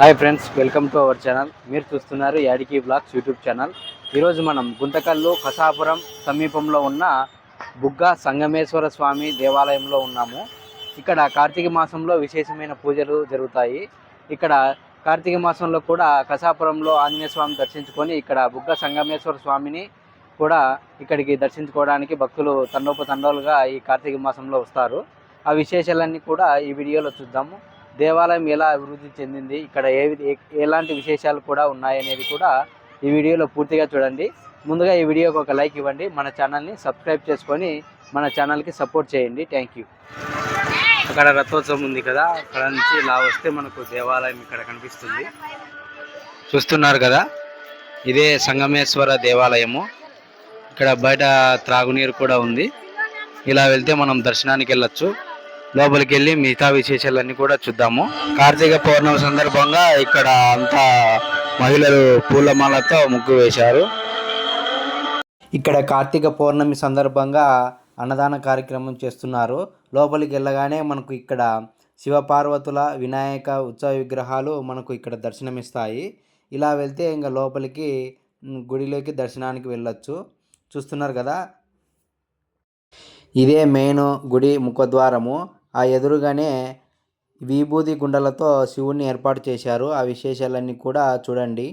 Hi friends welcome to our channel. మీరు చూస్తున్నారు యాడికి బ్లాగ్స్ యూట్యూబ్ ఛానల్. ఈరోజు మనం గుంతకల్లు కసాపురం సమీపంలో ఉన్న బుగ్గ సంగమేశ్వర స్వామి దేవాలయంలో ఉన్నాము. ఇక్కడ కార్తీక మాసంలో విశేషమైన పూజలు జరుగుతాయి. ఇక్కడ కార్తీక మాసంలో కూడా కసాపురంలో ఆంజనేయ స్వామి దర్శించుకొని ఇక్కడ బుగ్గ సంగమేశ్వర స్వామిని కూడా ఇక్కడికి దర్శించుకోవడానికి భక్తులు తండోపతండోలుగా ఈ కార్తీక మాసంలో వస్తారు. ఆ విశేషాలన్నీ కూడా ఈ వీడియోలో చూద్దాము. దేవాలయం ఎలా అభివృద్ధి చెందింది ఇక్కడ ఏ ఎలాంటి విశేషాలు కూడా ఉన్నాయనేది కూడా ఈ వీడియోలో పూర్తిగా చూడండి. ముందుగా ఈ వీడియోకి ఒక లైక్ ఇవ్వండి. మన ఛానల్ని సబ్స్క్రైబ్ చేసుకొని మన ఛానల్కి సపోర్ట్ చేయండి. Thank you. అక్కడ రథోత్సవం ఉంది కదా అక్కడ నుంచి ఇలా వస్తే మనకు దేవాలయం ఇక్కడ కనిపిస్తుంది. చూస్తున్నారు కదా ఇదే సంగమేశ్వర దేవాలయము. ఇక్కడ బయట త్రాగునీరు కూడా ఉంది. ఇలా వెళ్తే మనం దర్శనానికి వెళ్ళొచ్చు. లోపలికి వెళ్ళి మిగతా విశేషాలన్నీ కూడా చూద్దాము. కార్తీక పౌర్ణమి సందర్భంగా ఇక్కడ అంతా మహిళలు పూలమాలతో ముగ్గు వేశారు. ఇక్కడ కార్తీక పౌర్ణమి సందర్భంగా అన్నదాన కార్యక్రమం చేస్తున్నారు. లోపలికి వెళ్ళగానే మనకు ఇక్కడ శివపార్వతుల వినాయక ఉత్సవ విగ్రహాలు మనకు ఇక్కడ దర్శనమిస్తాయి. ఇలా వెళ్తే ఇంకా లోపలికి గుడిలోకి దర్శనానికి వెళ్ళొచ్చు. చూస్తున్నారు కదా? ఇదే మెయిన్ గుడి ముఖద్వారము. ఆ ఎదురుగానే విభూది గుండలతో శివుణ్ణి ఏర్పాటు చేశారు. ఆ విశేషాలన్నీ కూడా చూడండి.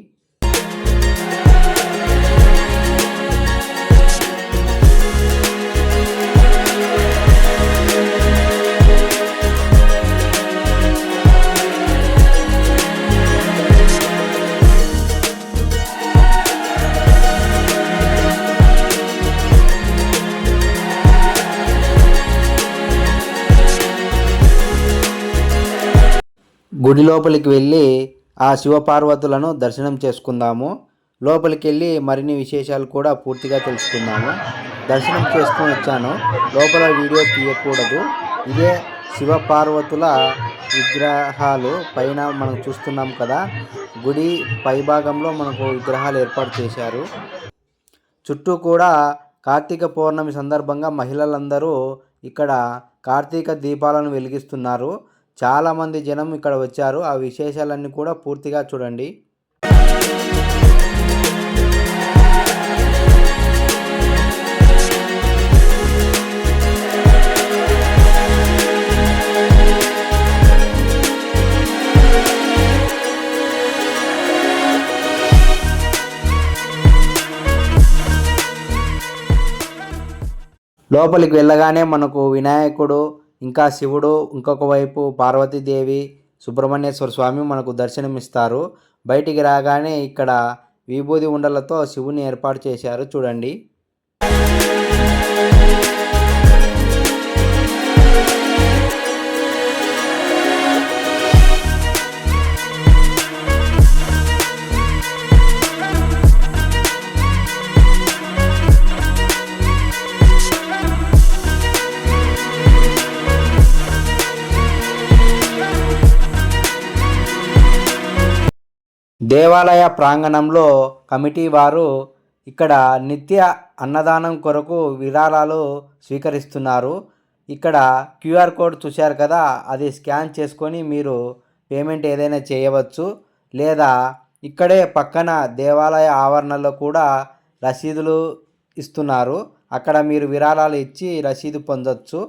గుడి లోపలికి వెళ్ళి ఆ శివపార్వతులను దర్శనం చేసుకుందాము. లోపలికి వెళ్ళి మరిన్ని విశేషాలు కూడా పూర్తిగా తెలుసుకుందాము. దర్శనం చేసుకుని వచ్చాను. లోపల వీడియో తీయకూడదు. ఇదే శివపార్వతుల విగ్రహాలు పైన మనం చూస్తున్నాం కదా. గుడి పైభాగంలో మనకు విగ్రహాలు ఏర్పాటు చేశారు. చుట్టూ కూడా కార్తీక పౌర్ణమి సందర్భంగా మహిళలందరూ ఇక్కడ కార్తీక దీపాలను వెలిగిస్తున్నారు. చాలామంది జనం ఇక్కడ వచ్చారు. ఆ విశేషాలన్నీ కూడా పూర్తిగా చూడండి. లోపలికి వెళ్ళగానే మనకు వినాయకుడు ఇంకా శివుడు ఇంకొక వైపు పార్వతీదేవి సుబ్రహ్మణ్యేశ్వర స్వామి మనకు దర్శనమిస్తారు. బయటికి రాగానే ఇక్కడ విభూది ఉండలతో శివుని ఏర్పాటు చేశారు. చూడండి. దేవాలయ ప్రాంగణంలో కమిటీ వారు ఇక్కడ నిత్య అన్నదానం కొరకు విరాళాలు స్వీకరిస్తున్నారు. ఇక్కడ క్యూఆర్ కోడ్ చూశారు కదా అది స్కాన్ చేసుకొని మీరు పేమెంట్ ఏదైనా చేయవచ్చు. లేదా ఇక్కడే పక్కన దేవాలయ ఆవరణలో కూడా రసీదులు ఇస్తున్నారు. అక్కడ మీరు విరాళాలు ఇచ్చి రసీదు పొందొచ్చు.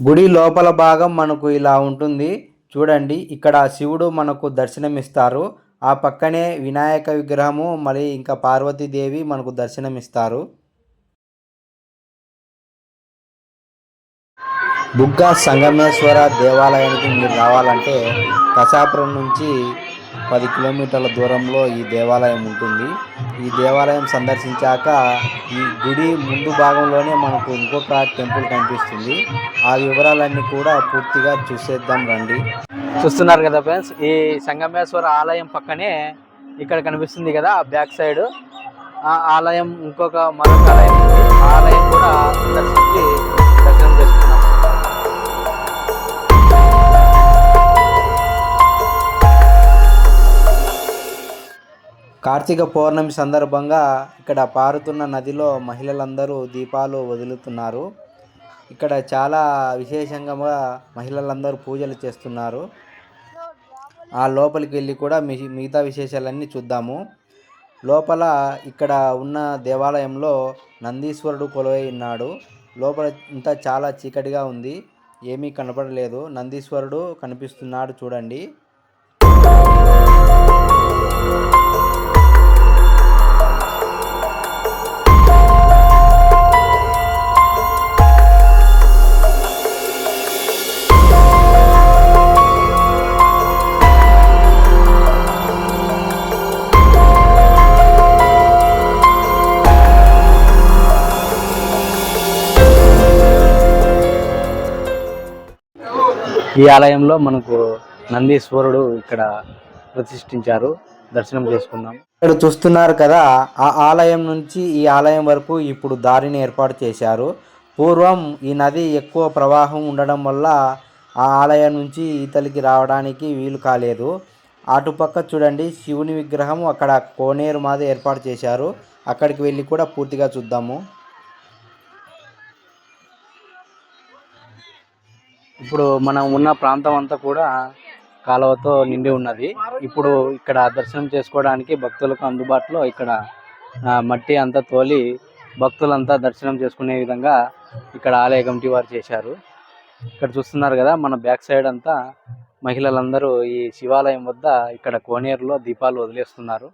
గుడి లోపల భాగం మనకు ఇలా ఉంటుంది. చూడండి ఇక్కడ శివుడు మనకు దర్శనమిస్తారు. ఆ పక్కనే వినాయక విగ్రహము మరి ఇంకా పార్వతీదేవి మనకు దర్శనమిస్తారు. బుగ్గ సంగమేశ్వర దేవాలయానికి మీరు రావాలంటే కసాపురం నుంచి పది కిలోమీటర్ల దూరంలో ఈ దేవాలయం ఉంటుంది. ఈ దేవాలయం సందర్శించాక ఈ గుడి ముందు భాగంలోనే మనకు ఇంకొక టెంపుల్ కనిపిస్తుంది. ఆ వివరాలన్నీ కూడా పూర్తిగా చూసేద్దాం రండి. చూస్తున్నారు కదా ఫ్రెండ్స్ ఈ సంగమేశ్వర ఆలయం పక్కనే ఇక్కడ కనిపిస్తుంది కదా బ్యాక్ సైడ్. ఆ ఆలయం ఇంకొక మరొక ఆలయం ఆలయం కూడా సందర్శించి కార్తీక పౌర్ణమి సందర్భంగా ఇక్కడ పారుతున్న నదిలో మహిళలందరూ దీపాలు వదులుతున్నారు. ఇక్కడ చాలా విశేషంగా మహిళలందరూ పూజలు చేస్తున్నారు. ఆ లోపలికి వెళ్ళి కూడా మి- మిగతా విశేషాలన్నీ చూద్దాము. లోపల ఇక్కడ ఉన్న దేవాలయంలో నందీశ్వరుడు కొలువై ఉన్నాడు. లోపల ఇంత చాలా చీకటిగా ఉంది. ఏమీ కనపడలేదు. నందీశ్వరుడు కనిపిస్తున్నాడు చూడండి. ఈ ఆలయంలో మనకు నందీశ్వరుడు ఇక్కడ ప్రతిష్ఠించారు. దర్శనం చేసుకుందాం. ఇక్కడ చూస్తున్నారు కదా ఆ ఆలయం నుంచి ఈ ఆలయం వరకు ఇప్పుడు దారిని ఏర్పాటు చేశారు. పూర్వం ఈ నది ఎక్కువ ప్రవాహం ఉండడం వల్ల ఆ ఆలయం నుంచి ఈతలికి రావడానికి వీలు కాలేదు. అటుపక్క చూడండి శివుని విగ్రహం అక్కడ కోనేరు మాది ఏర్పాటు చేశారు. అక్కడికి వెళ్ళి కూడా పూర్తిగా చూద్దాము. ఇప్పుడు మనం ఉన్న ప్రాంతం అంతా కూడా కాలువతో నిండి ఉన్నది. ఇప్పుడు ఇక్కడ దర్శనం చేసుకోవడానికి భక్తులకు అందుబాటులో ఇక్కడ మట్టి అంతా తోలి భక్తులంతా దర్శనం చేసుకునే విధంగా ఇక్కడ ఆలయ కమిటీ వారు చేశారు. ఇక్కడ చూస్తున్నారు కదా మన బ్యాక్ సైడ్ అంతా మహిళలందరూ ఈ శివాలయం వద్ద ఇక్కడ కోనేరులో దీపాలు వదిలేస్తున్నారు.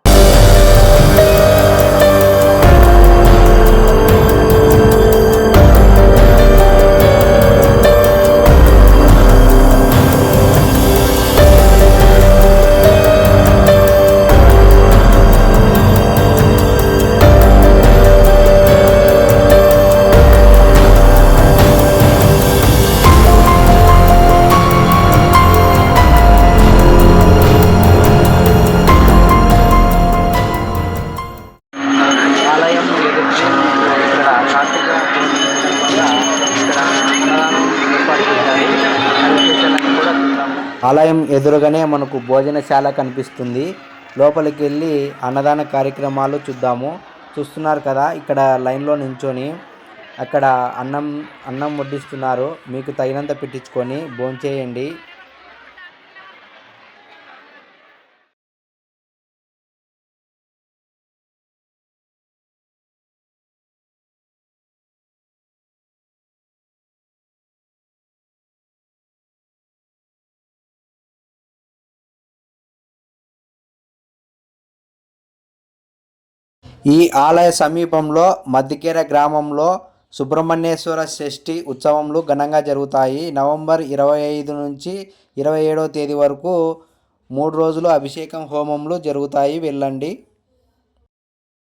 ఆలయం ఎదురుగానే మనకు భోజనశాల కనిపిస్తుంది. లోపలికి వెళ్ళి అన్నదాన కార్యక్రమాలు చూద్దాము. చూస్తున్నారు కదా ఇక్కడ లైన్లో నించొని అక్కడ అన్నం అన్నం వడ్డిస్తున్నారు. మీకు తగినంత పెట్టించుకొని భోంచేయండి. ఈ ఆలయ సమీపంలో మద్దికేర గ్రామంలో సుబ్రహ్మణ్యేశ్వర షష్ఠి ఉత్సవములు ఘనంగా జరుగుతాయి. నవంబర్ ఇరవై ఐదు నుంచి ఇరవై ఏడవ తేదీ వరకు మూడు రోజులు అభిషేకం హోమములు జరుగుతాయి. వెళ్ళండి.